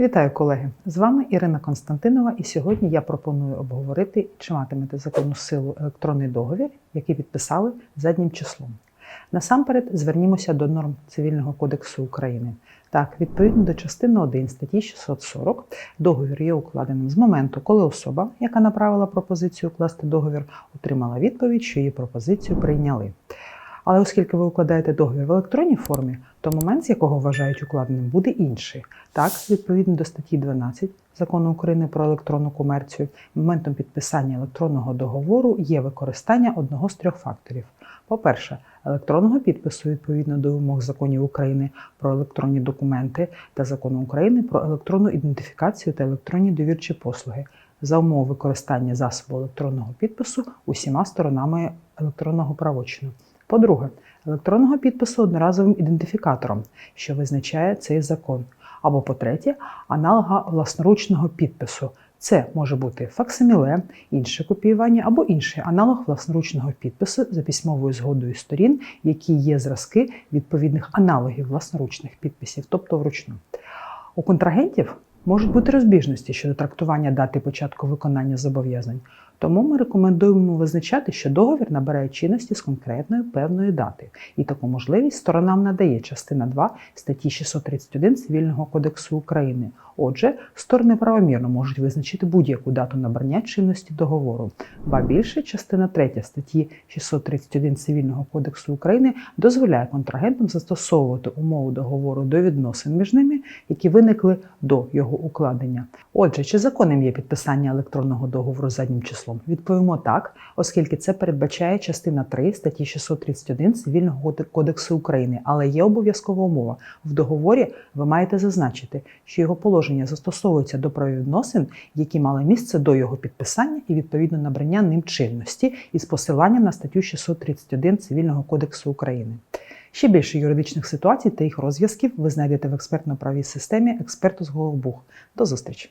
Вітаю, колеги! З вами Ірина Константинова, і сьогодні я пропоную обговорити, чи матимете законну силу електронний договір, який підписали заднім числом. Насамперед звернімося до норм Цивільного кодексу України. Так, відповідно до частини 1 статті 640, договір є укладеним з моменту, коли особа, яка направила пропозицію укласти договір, отримала відповідь, що її пропозицію прийняли. Але оскільки ви укладаєте договір в електронній формі, то момент, з якого вважають укладеним, буде інший. Так, відповідно до статті 12 закону України про електронну комерцію, моментом підписання електронного договору є використання одного з трьох факторів. По-перше, електронного підпису відповідно до вимог законів України про електронні документи та закону України про електронну ідентифікацію та електронні довірчі послуги за умов використання засобу електронного підпису усіма сторонами електронного правочину. По-друге, електронного підпису одноразовим ідентифікатором, що визначає цей закон. Або по-третє, аналога власноручного підпису. Це може бути факсиміле, інше копіювання або інший аналог власноручного підпису за письмовою згодою сторін, які є зразки відповідних аналогів власноручних підписів, тобто вручну. У контрагентів можуть бути розбіжності щодо трактування дати початку виконання зобов'язань. Тому ми рекомендуємо визначати, що договір набирає чинності з конкретної певної дати, і таку можливість сторонам надає частина 2 статті 631 Цивільного кодексу України. Отже, сторони правомірно можуть визначити будь-яку дату набрання чинності договору. Ба більше, частина 3 статті 631 Цивільного кодексу України дозволяє контрагентам застосовувати умову договору до відносин між ними, які виникли до його укладення. Отже, чи законним є підписання електронного договору заднім числом? Відповімо так, оскільки це передбачає частина 3 статті 631 Цивільного кодексу України, але є обов'язкова умова. В договорі ви маєте зазначити, що його положення застосовується до правовідносин, які мали місце до його підписання і відповідно набрання ним чинності із посиланням на статтю 631 Цивільного кодексу України. Ще більше юридичних ситуацій та їх розв'язків ви знайдете в експертно-правій системі експерту з Головбух. До зустрічі!